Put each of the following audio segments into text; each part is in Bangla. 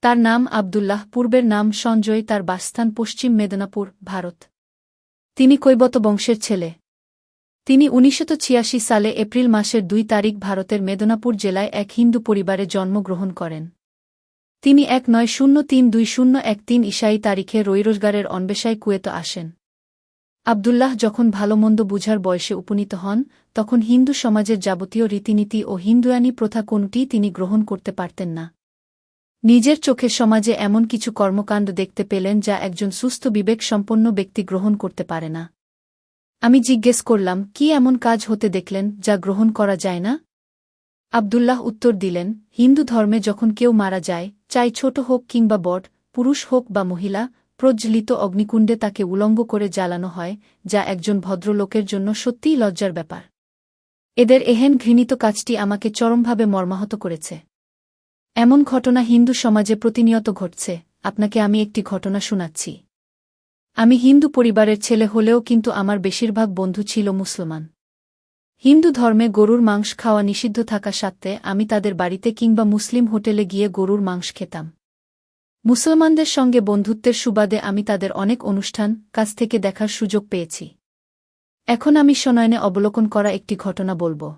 তার নাম আবদুল্লাহ, পূর্বের নাম সঞ্জয়, তার বাসস্থান পশ্চিম মেদিনীপুর, ভারত। তিনি কৈবত বংশের ছেলে। তিনি উনিশশো সালে এপ্রিল মাসের দুই তারিখ ভারতের মেদিনীপুর জেলায় এক হিন্দু পরিবারে জন্মগ্রহণ করেন। তিনি এক নয় শূন্য তিন দুই শূন্য এক তিন ইসাই তারিখে রৈরোজগারের অন্বেষায় কুয়েত আসেন। আবদুল্লাহ যখন ভালোমন্দ বুঝার বয়সে উপনীত হন, তখন হিন্দু সমাজের যাবতীয় রীতিনীতি ও হিন্দুয়ানি প্রথা কোনটিই তিনি গ্রহণ করতে পারতেন না। নিজের চোখে সমাজে এমন কিছু কর্মকাণ্ড দেখতে পেলেন যা একজন সুস্থ বিবেক সম্পন্ন ব্যক্তি গ্রহণ করতে পারে না। আমি জিজ্ঞেস করলাম, কি এমন কাজ হতে দেখলেন যা গ্রহণ করা যায় না? আবদুল্লাহ উত্তর দিলেন, হিন্দু ধর্মে যখন কেউ মারা যায়, চাই ছোট হোক কিংবা বট, পুরুষ হোক বা মহিলা, প্রজ্বলিত অগ্নিকুণ্ডে তাকে উলঙ্গ করে জ্বালানো হয়, যা একজন ভদ্রলোকের জন্য সত্যিই লজ্জার ব্যাপার। এদের এহেন ঘৃণিত কাজটি আমাকে চরমভাবে মর্মাহত করেছে। এমন ঘটনা হিন্দু সমাজে প্রতিনিয়ত ঘটছে, আপনাকে আমি একটি ঘটনা শোনাচ্ছি। আমি হিন্দু পরিবারের ছেলে হলেও কিন্তু আমার বেশিরভাগ বন্ধু ছিল মুসলমান। হিন্দু ধর্মে গরুর মাংস খাওয়া নিষিদ্ধ থাকা সত্ত্বে আমি তাদের বাড়িতে কিংবা মুসলিম হোটেলে গিয়ে গরুর মাংস খেতাম। মুসলমানদের সঙ্গে বন্ধুত্বের সুবাদে আমি তাদের অনেক অনুষ্ঠান কাছ থেকে দেখার সুযোগ পেয়েছি। এখন আমি সনয়নে অবলোকন করা একটি ঘটনা বলব।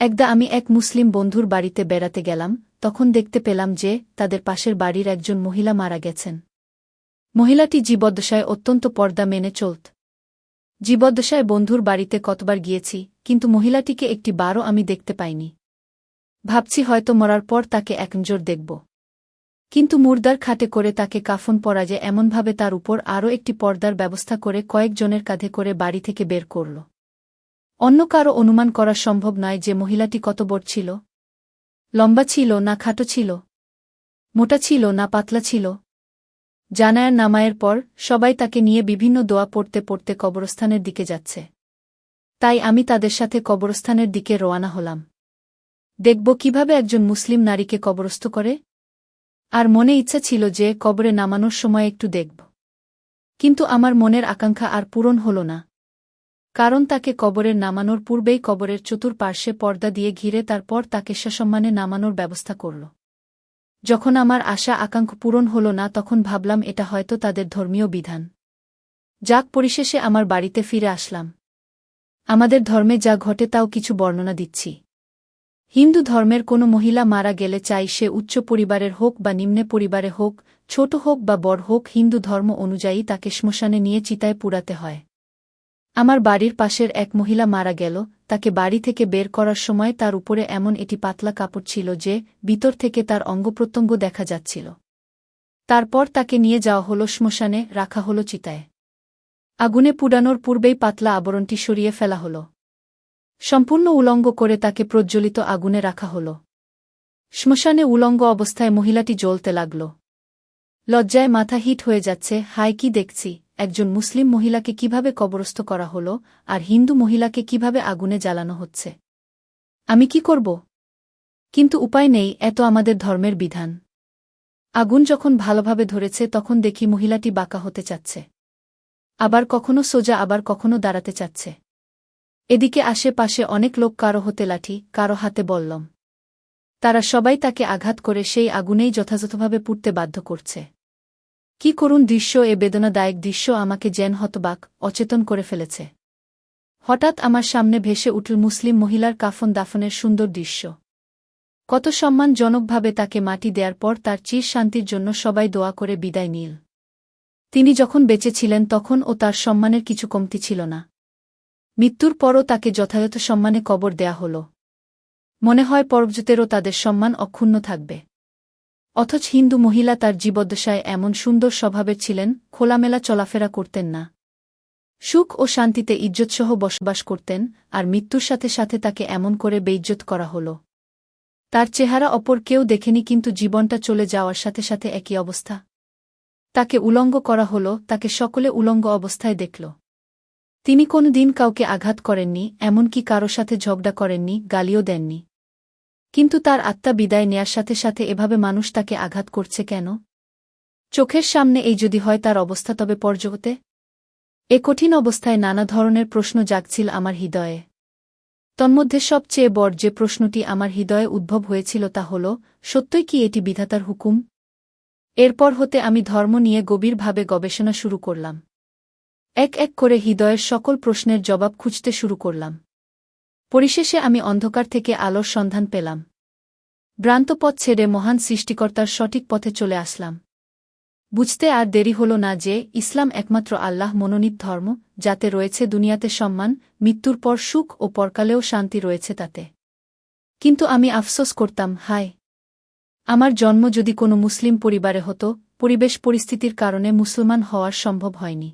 একদা আমি এক মুসলিম বন্ধুর বাড়িতে বেড়াতে গেলাম, তখন দেখতে পেলাম যে, তাদের পাশের বাড়ির একজন মহিলা মারা গেছেন। মহিলাটি জীবদ্দশায় অত্যন্ত পর্দা মেনে চলত। জীবদ্দশায় বন্ধুর বাড়িতে কতবার গিয়েছি, কিন্তু মহিলাটিকে একটি বারও আমি দেখতে পাইনি। ভাবছি হয়তো মরার পর তাকে একনজোর দেখব। কিন্তু মুর্দার খাটে করে তাকে কাফন পরা যে এমনভাবে তার উপর আরও একটি পর্দার ব্যবস্থা করে কয়েকজনের কাঁধে করে বাড়ি থেকে বের করল। অন্য কারও অনুমান করা সম্ভব নয় যে মহিলাটি কত বড় ছিল। লম্বা ছিল না খাটো ছিল। মোটা ছিল না পাতলা ছিল। জানায়ার নামায়ের পর সবাই তাকে নিয়ে বিভিন্ন দোয়া পড়তে পড়তে কবরস্থানের দিকে যাচ্ছে। তাই আমি তাদের সাথে কবরস্থানের দিকে রওয়ানা হলাম। দেখব কীভাবে একজন মুসলিম নারীকে কবরস্থ করে। আর মনে ইচ্ছা ছিল যে কবরে নামানোর সময় একটু দেখব। কিন্তু আমার মনের আকাঙ্ক্ষা আর পূরণ হল না। কারণ তাকে কবরের নামানোর পূর্বেই কবরের চতুর্পার্শ্বে পর্দা দিয়ে ঘিরে তারপর তাকে সসম্মানে নামানোর ব্যবস্থা করল। যখন আমার আশা আকাঙ্ক্ষ পূরণ হল না, তখন ভাবলাম এটা হয়তো তাদের ধর্মীয় বিধান। যাক, পরিশেষে আমার বাড়িতে ফিরে আসলাম। আমাদের ধর্মে যা ঘটে তাও কিছু বর্ণনা দিচ্ছি। হিন্দু ধর্মের কোনো মহিলা মারা গেলে চাই সে উচ্চ পরিবারের হোক বা নিম্নে পরিবারে হোক, ছোট হোক বা বড় হোক, হিন্দু ধর্ম অনুযায়ী তাকে শ্মশানে নিয়ে চিতায় পুরাতে হয়। আমার বাড়ির পাশের এক মহিলা মারা গেল, তাকে বাড়ি থেকে বের করার সময় তার উপরে এমন এটি পাতলা কাপড় ছিল যে ভিতর থেকে তার অঙ্গপ্রত্যঙ্গ দেখা যাচ্ছিল। তারপর তাকে নিয়ে যাওয়া হল শ্মশানে, রাখা হল চিতায়। আগুনে পুড়ানোর পূর্বেই পাতলা আবরণটি সরিয়ে ফেলা হল। সম্পূর্ণ উলঙ্গ করে তাকে প্রজ্বলিত আগুনে রাখা হল। শ্মশানে উলঙ্গ অবস্থায় মহিলাটি জ্বলতে লাগল। লজ্জায় মাথা হিট হয়ে যাচ্ছে হাই কি দেখছি। একজন মুসলিম মহিলাকে কীভাবে কবরস্থ করা হল, আর হিন্দু মহিলাকে কীভাবে আগুনে জ্বালানো হচ্ছে? আমি কি করব? কিন্তু উপায় নেই এত আমাদের ধর্মের বিধান। আগুন যখন ভালোভাবে ধরেছে, তখন দেখি মহিলাটি বাঁকা হতে চাচ্ছে। আবার কখনো সোজা, আবার কখনো দাঁড়াতে চাচ্ছে। এদিকে আশেপাশে অনেক লোক কারও হতে লাঠি, কারও হাতে বললম। তারা সবাই তাকে আঘাত করে সেই আগুনেই যথাযথভাবে পুড়তে বাধ্য করছে। কি করুন দৃশ্য এ বেদনাদায়ক দৃশ্য আমাকে জেন হতবাক, অচেতন করে ফেলেছে। হঠাৎ আমার সামনে ভেসে উঠল মুসলিম মহিলার কাফন দাফনের সুন্দর দৃশ্য। কত সম্মানজনকভাবে তাকে মাটি দেওয়ার পর তার চির শান্তির জন্য সবাই দোয়া করে বিদায় নিল। তিনি যখন বেঁচে ছিলেন তখন ও তার সম্মানের কিছু কমতি ছিল না। মৃত্যুর পরও তাকে যথাযথ সম্মানে কবর দেয়া হল। মনে হয় পরবজতেরও তাদের সম্মান অক্ষুণ্ণ থাকবে। অথচ হিন্দু মহিলা তার জীবদ্দশায় এমন সুন্দর স্বভাবের ছিলেন, খোলামেলা চলাফেরা করতেন না। সুখ ও শান্তিতে ইজ্জতসহ বসবাস করতেন, আর মৃত্যুর সাথে সাথে তাকে এমন করে বেইজ্জত করা হল। তার চেহারা অপর কেউ দেখেনি কিন্তু জীবনটা চলে যাওয়ার সাথে সাথে একই অবস্থা। তাকে উলঙ্গ করা হল, তাকে সকলে উলঙ্গ অবস্থায় দেখল। তিনি কোনো দিন কাউকে আঘাত করেননি, এমনকি কারও সাথে ঝগড়া করেননি, গালিও দেননি। কিন্তু তার আত্মা বিদায় নেয়ার সাথে সাথে এভাবে মানুষ তাকে আঘাত করছে কেন? চোখের সামনে এই যদি হয় তার অবস্থা তবে পর্যগতে এ কঠিন অবস্থায় নানা ধরনের প্রশ্ন জাগছিল আমার হৃদয়ে। তন্মধ্যে সবচেয়ে বড় যে প্রশ্নটি আমার হৃদয়ে উদ্ভব হয়েছিল তা হল, সত্যই কি এটি বিধাতার হুকুম? এরপর হতে আমি ধর্ম নিয়ে গভীরভাবে গবেষণা শুরু করলাম। এক এক করে হৃদয়ের সকল প্রশ্নের জবাব খুঁজতে শুরু করলাম। পরিশেষে আমি অন্ধকার থেকে আলোর সন্ধান পেলাম। ভ্রান্ত পথ ছেড়ে মহান সৃষ্টিকর্তার সঠিক পথে চলে আসলাম। বুঝতে আর দেরি হল না যে ইসলাম একমাত্র আল্লাহ মনোনীত ধর্ম, যাতে রয়েছে দুনিয়াতে সম্মান, মৃত্যুর পর সুখ ও পরকালেও শান্তি রয়েছে তাতে। কিন্তু আমি আফসোস করতাম, হায়! আমার জন্ম যদি কোনো মুসলিম পরিবারে হতো, পরিবেশ পরিস্থিতির কারণে মুসলমান হওয়ার সম্ভব হয়নি।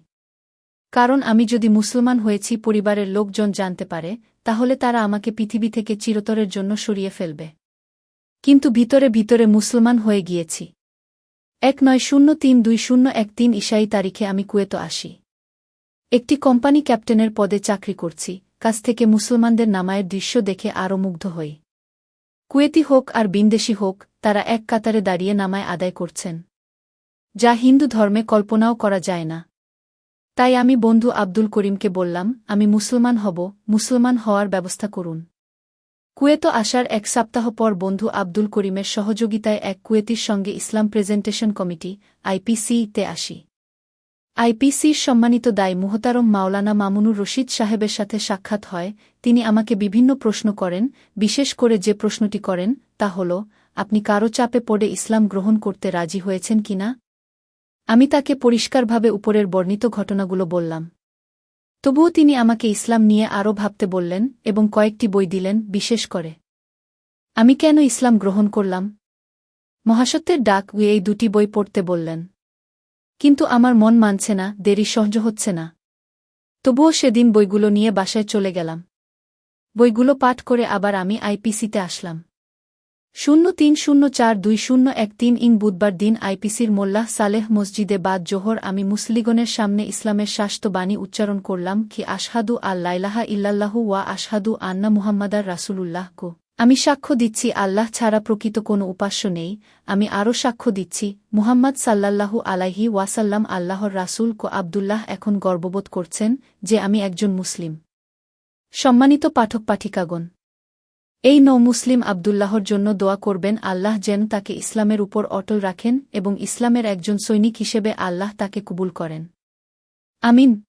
কারণ আমি যদি মুসলমান হয়েছি পরিবারের লোকজন জানতে পারে, তাহলে তারা আমাকে পৃথিবী থেকে চিরতরের জন্য সরিয়ে ফেলবে। কিন্তু ভিতরে ভিতরে মুসলমান হয়ে গিয়েছি। এক নয় শূন্য তিন দুই শূন্য এক তিন ইসাই তারিখে আমি কুয়েত আসি। একটি কোম্পানি ক্যাপ্টেনের পদে চাকরি করছি, কাছ থেকে মুসলমানদের নামায়ের দৃশ্য দেখে আরও মুগ্ধ হই। কুয়েতি হোক আর বিনদেশি হোক, তারা এক কাতারে দাঁড়িয়ে নামায় আদায় করছেন। যা হিন্দু ধর্মে কল্পনাও করা যায় না। তাই আমি বন্ধু আব্দুল করিমকে বললাম, আমি মুসলমান হব, মুসলমান হওয়ার ব্যবস্থা করুন। কুয়েত আসার এক সপ্তাহ পর বন্ধু আব্দুল করিমের সহযোগিতায় এক কুয়েতির সঙ্গে ইসলাম প্রেজেন্টেশন কমিটি আইপিসিতে আসি। আইপিসির সম্মানিত দায় মুহতারম মাওলানা মামুনুর রশিদ সাহেবের সাথে সাক্ষাৎ হয়, তিনি আমাকে বিভিন্ন প্রশ্ন করেন, বিশেষ করে যে প্রশ্নটি করেন, তা হল, আপনি কারও চাপে পড়ে ইসলাম গ্রহণ করতে রাজি হয়েছেন কিনা? আমি তাকে পরিষ্কারভাবে উপরের বর্ণিত ঘটনাগুলো বললাম। তবুও তিনি আমাকে ইসলাম নিয়ে আরও ভাবতে বললেন এবং কয়েকটি বই দিলেন, বিশেষ করে। আমি কেন ইসলাম গ্রহণ করলাম? মহাসত্যের ডাক এই দুটি বই পড়তে বললেন। কিন্তু আমার মন মানছে না, দেরি সহ্য হচ্ছে না। তবুও সেদিন বইগুলো নিয়ে বাসায় চলে গেলাম। বইগুলো পাঠ করে আবার আমি আইপিসিতে আসলাম। শূন্য তিন শূন্য চার দুই শূন্য এক তিন ইং বুধবার দিন আইপিসির মোল্লাহ সালেহ মসজিদে বাদ জোহর আমি মুসলিগণের সামনে ইসলামের শাস্ত বাণী উচ্চারণ করলাম কি আশহাদু লাইলাহা ইল্লাল্লাহু ওয়া আশহাদু আন্না মুহাম্মাদার রাসুলুল্লাহ কো। আমি সাক্ষ্য দিচ্ছি, আল্লাহ ছাড়া প্রকৃত কোনো উপাস্য নেই। আমি আরও সাক্ষ্য দিচ্ছি, মুহাম্মদ সাল্লাল্লাহু আলাইহি ওয়াসাল্লাম আল্লাহর রাসুল কো আবদুল্লাহ এখন গর্ববোধ করছেন যে আমি একজন মুসলিম। সম্মানিত পাঠক পাঠিকাগণ এই নৌ মুসলিম আবদুল্লাহর জন্য দোয়া করবেন আল্লাহ যেন তাকে ইসলামের উপর অটল রাখেন এবং ইসলামের একজন সৈনিক হিসেবে আল্লাহ তাকে কবুল করেন। আমিন।